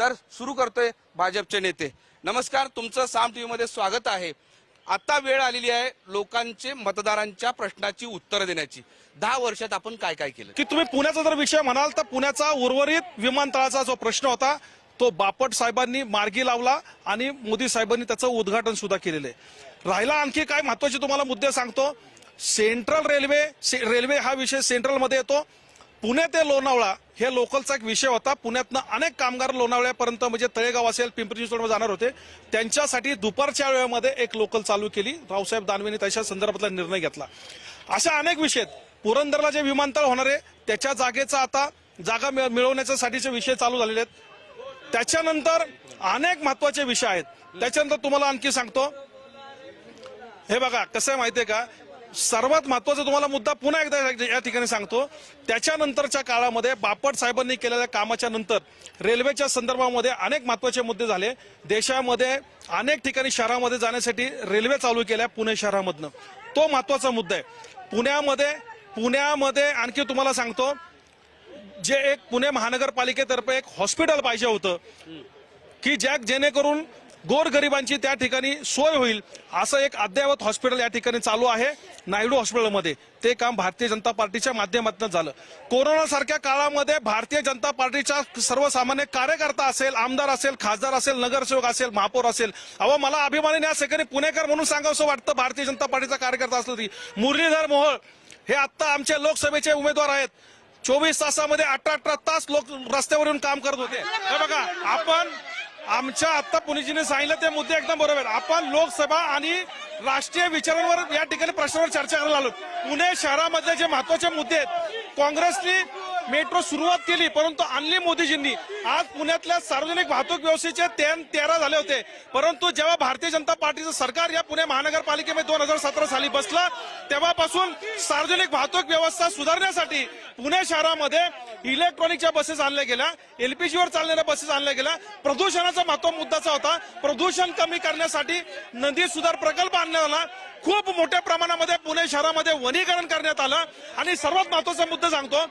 तर सुरू करतोय भाजपचे नेते. नमस्कार तुमचं साम टीव्ही मध्ये स्वागत आहे. आता वेळ आलेली आहे लोकांचे मतदारांच्या प्रश्नाची उत्तरं देण्याची. दहा वर्षात आपण काय काय केलं? की तुम्ही पुण्याचा जर विषय म्हणाल तर पुण्याचा उर्वरित विमानतळाचा जो प्रश्न होता तो बापट साहेबांनी मार्गी लावला आणि मोदी साहेबांनी त्याचं उद्घाटन सुद्धा केलेलं आहे. राहिला आणखी काय महत्त्वाचे तुम्हाला मुद्दे सांगतो? सेंट्रल रेल्वे से- रेल्वे हा विषय सेंट्रलमध्ये येतो. पुणे ते लोणावळा हे लोकलचा एक विषय होता. पुण्यातनं अनेक कामगार लोणावळ्यापर्यंत म्हणजे तळेगाव असेल पिंपरी चिंचवड जाणार होते. त्यांच्यासाठी दुपारच्या वेळेमध्ये एक लोकल चालू केली. रावसाहेब दानवेंनी त्याच्या संदर्भातला निर्णय घेतला. अशा अनेक विषय पुरंदरला जे विमानतळ होणार आहे त्याच्या जागेचा आता जागा मिळ- मिळवण्याच्यासाठीचे विषय चालू झालेले आहेत. त्याच्यानंतर अनेक महत्त्वाचे विषय आहेत. त्याच्यानंतर तुम्हाला आणखी सांगतो. हे बघा कसं आहे माहितीये का? सर्वात महत्त्वाचा तुम्हाला मुद्दा पुन्हा एकदा या ठिकाणी सांगतो. त्याच्यानंतरच्या काळामध्ये बापट साहेबांनी केलेल्या कामाच्या नंतर रेल्वेच्या संदर्भामध्ये अनेक महत्त्वाचे मुद्दे झाले. देशामध्ये अनेक ठिकाणी शहरामध्ये जाण्यासाठी रेल्वे चालू केल्या पुणे शहरामधनं. तो महत्त्वाचा मुद्दा आहे. पुण्यामध्ये पुण्यामध्ये आणखी तुम्हाला सांगतो जे एक पुणे महानगरपालिकेतर्फे एक हॉस्पिटल पाहिजे होतं की ज्या जेणेकरून गोरगरिबांची त्या ठिकाणी सोय होईल असं एक अद्ययावत हॉस्पिटल या ठिकाणी चालू आहे. नायडू हॉस्पिटलमध्ये ते काम भारतीय जनता पार्टीच्या माध्यमातून झालं. कोरोनासारख्या काळामध्ये भारतीय जनता पार्टीच्या सर्वसामान्य कार्यकर्ता असेल आमदार असेल खासदार असेल नगरसेवक असेल महापौर असेल. अहो मला अभिमानीने या ठिकाणी पुणेकर म्हणून सांगावं वाटतं भारतीय जनता पार्टीचा कार्यकर्ता असलं तरी. मुरलीधर मोहोळ हे आत्ता आमचे लोकसभेचे उमेदवार आहेत. चोवीस तासामध्ये अठरा अठरा तास लोक रस्त्यावर येऊन काम करत होते. हे बघा आपण आमच्या आता पुणेजीने सांगितलं ते मुद्दे एकदम बरोबर आहेत. आपण लोकसभा आणि राष्ट्रीय विचारांवर या ठिकाणी प्रश्नावर चर्चा करायला आलो. पुणे शहरामधले जे महत्त्वाचे मुद्दे आहेत काँग्रेसनी मेट्रो सुरुवात केली परंतु आणली मोदीजींनी. आज पुण्यातल्या सार्वजनिक वाहतूक व्यवस्थेचे तेन तेरा झाले होते. परंतु जेव्हा भारतीय जनता पार्टीचं सरकार या पुणे महानगरपालिकेमध्ये दोन हजार सतरा साली बसलं तेव्हापासून सार्वजनिक वाहतूक व्यवस्था सुधारण्यासाठी पुणे शहरामध्ये इलेक्ट्रॉनिकच्या बसेस आणल्या गेल्या एलपीजीवर चालणाऱ्या बसेस आणल्या गेल्या. प्रदूषणाचा महत्त्व मुद्दाचा होता. प्रदूषण कमी करण्यासाठी नदी सुधार प्रकल्प आणण्यात आला. खूप मोठ्या प्रमाणामध्ये पुणे शहरामध्ये वनीकरण करण्यात आलं. आणि सर्वात महत्त्वाचा मुद्दा सांगतो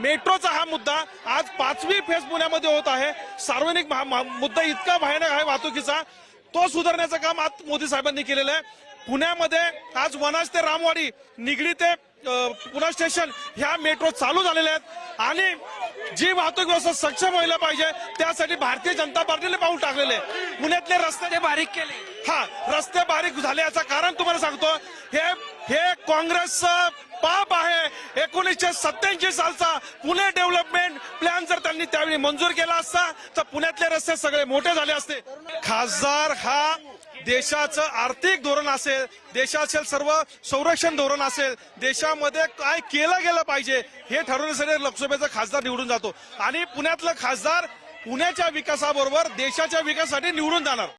मेट्रोचा हा मुद्दा आज पाचवी फेज पुण्यामध्ये होत आहे. सार्वजनिक मुद्दा इतका भयानक आहे वाहतुकीचा. तो सुधारण्याचं काम आज मोदी साहेबांनी केलेलं आहे. पुण्यामध्ये आज वनाज ते रामवाडी निगडी ते पुणे स्टेशन ह्या मेट्रो चालू झालेल्या आहेत. आणि जी वाहतूक व्यवस्था सक्षम व्हायला पाहिजे त्यासाठी भारतीय जनता पार्टीने पाऊल टाकलेले. पुण्यातले रस्ते ते बारीक केले. हा रस्ते बारीक झाले याचं कारण तुम्हाला सांगतो हे हे काँग्रेसचं पाप आहे. एकोणीसशे सत्याऐंशी सालचा पुणे डेव्हलपमेंट प्लॅन जर त्यांनी त्यावेळी मंजूर केला असता तर पुण्यातले रस्ते सगळे मोठे झाले असते. खासदार हा देशाचं आर्थिक धोरण असेल देशाचे सर्व संरक्षण धोरण असेल देशामध्ये काय केलं गेलं पाहिजे हे ठरवण्यासाठी लोकसभेचा खासदार निवडून जातो. आणि पुण्यातलं खासदार पुण्याच्या विकासाबरोबर देशाच्या विकासासाठी निवडून जाणार.